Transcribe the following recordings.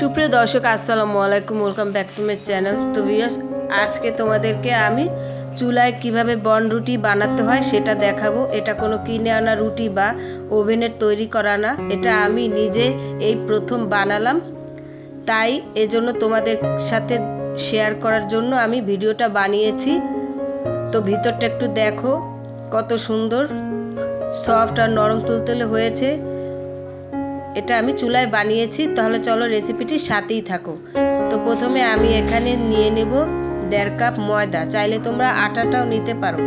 সুপ্রিয় দর্শক, আসসালামু আলাইকুম welcome back to my channel তো ভিউয়ার্স আজকে তোমাদেরকে আমি চুলায় কীভাবে বন রুটি বানাতে হয় সেটা দেখাবো। এটা কোনো কিনে আনা রুটি বা ওভেনের তৈরি করা না। এটা আমি নিজে এই প্রথম বানালাম। তাই এজন্য তোমাদের সাথে শেয়ার করার জন্য আমি ভিডিওটা বানিয়েছি। তো ভিতরটা একটু দেখো, কত সুন্দর সফট আর নরম তুলতুলে হয়েছে। এটা আমি চুলায় বানিয়েছি, তাহলে চলো রেসিপিটি সাথেই থাকো। তো প্রথমে আমি এখানে নিয়ে নেব দেড় কাপ ময়দা, চাইলে তোমরা আটাটাও নিতে পারো।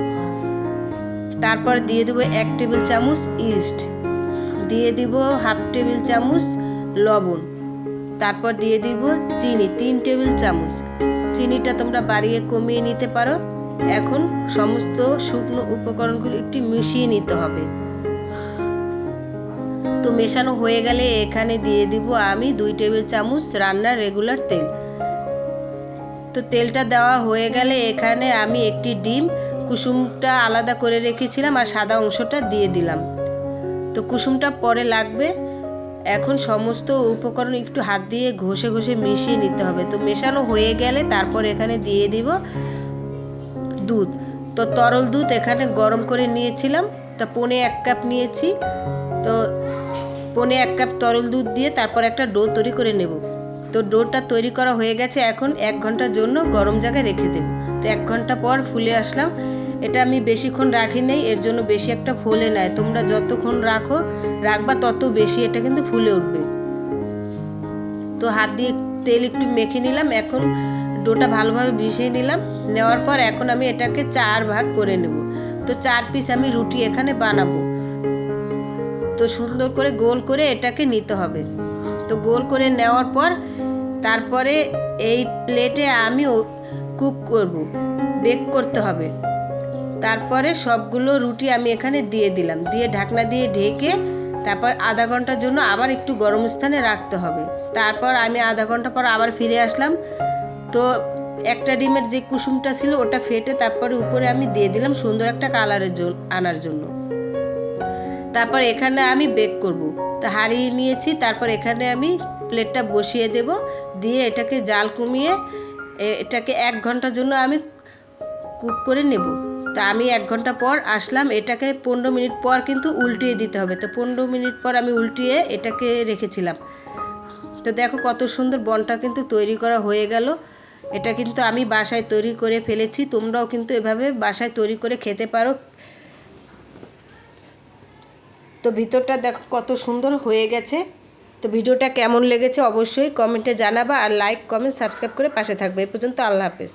তারপর দিয়ে দেবো এক টেবিল চামচ ইস্ট দিয়ে দিব হাফ টেবিল চামচ লবণ, তারপর দিয়ে দিব চিনি, তিন টেবিল চামচ। চিনিটা তোমরা বাড়িয়ে কমিয়ে নিতে পারো। এখন সমস্ত শুকনো উপকরণগুলো একটি মিশিয়ে নিতে হবে। তো মেশানো হয়ে গেলে এখানে দিয়ে দিব আমি দুই টেবিল চামচ রান্নার রেগুলার তেল। তো তেলটা দেওয়া হয়ে গেলে এখানে আমি একটি ডিম, কুসুমটা আলাদা করে রেখেছিলাম আর সাদা অংশটা দিয়ে দিলাম। তো কুসুমটা পরে লাগবে। এখন সমস্ত উপকরণ একটু হাত দিয়ে ঘষে ঘষে মিশিয়ে নিতে হবে। তো মেশানো হয়ে গেলে তারপর এখানে দিয়ে দিব দুধ। তো তরল দুধ এখানে গরম করে নিয়েছিলাম। তা পনে এক কাপ নিয়েছি। পনে এক কাপ তরল দুধ দিয়ে তারপর একটা ডো তৈরি করে নেব। তো ডোটা তৈরি করা হয়ে গেছে, এখন এক ঘণ্টার জন্য গরম জায়গায় রেখে দেব। তো এক ঘণ্টা পর ফুলে আসলাম। এটা আমি বেশিক্ষণ রাখি নাই, এর জন্য বেশি একটা ফুলে নেয়। তোমরা যতক্ষণ রাখো, রাখবা তত বেশি এটা কিন্তু ফুলে উঠবে। তো হাত দিয়ে তেল একটু মেখে নিলাম, এখন ডোটা ভালোভাবে ভিজিয়ে নিলাম। নেওয়ার পর এখন আমি এটাকে চার ভাগ করে নেব। তো চার পিস আমি রুটি এখানে বানাবো। তো সুন্দর করে গোল করে এটাকে নিতে হবে। তো গোল করে নেওয়ার পর তারপরে এই প্লেটে আমি কুক করব বেক করতে হবে। তারপরে সবগুলো রুটি আমি এখানে দিয়ে দিলাম। দিয়ে ঢাকনা দিয়ে ঢেকে তারপর আধা ঘণ্টার জন্য আবার একটু গরম স্থানে রাখতে হবে। তারপর আমি আধা ঘণ্টা পর আবার ফিরে আসলাম। তো একটা ডিমের যে কুসুমটা ছিল ওটা ফেটে তারপরে উপরে আমি দিয়ে দিলাম সুন্দর একটা কালারের জন্য আনার জন্য। তারপর এখানে আমি বেক করব। তা হারিয়ে নিয়েছি, তারপর এখানে আমি প্লেটটা বসিয়ে দেব। দিয়ে এটাকে জাল কমিয়ে এটাকে এক ঘণ্টার জন্য আমি কুক করে নেব। তা আমি এক ঘণ্টা পর আসলাম, এটাকে পনেরো মিনিট পর কিন্তু উল্টিয়ে দিতে হবে। তো পনেরো মিনিট পর আমি উল্টিয়ে এটাকে রেখেছিলাম। তো দেখো কত সুন্দর বনটা কিন্তু তৈরি করা হয়ে গেল। এটা কিন্তু আমি বাসায় তৈরি করে ফেলেছি, তোমরাও কিন্তু এভাবে বাসায় তৈরি করে খেতে পারো। তো ভিতরটা দেখো কত সুন্দর হয়ে গেছে। তো ভিডিওটা কেমন লেগেছে অবশ্যই কমেন্টে জানাবা আর লাইক কমেন্ট সাবস্ক্রাইব করে পাশে থাকবে। এ পর্যন্ত আল্লাহ হাফেজ।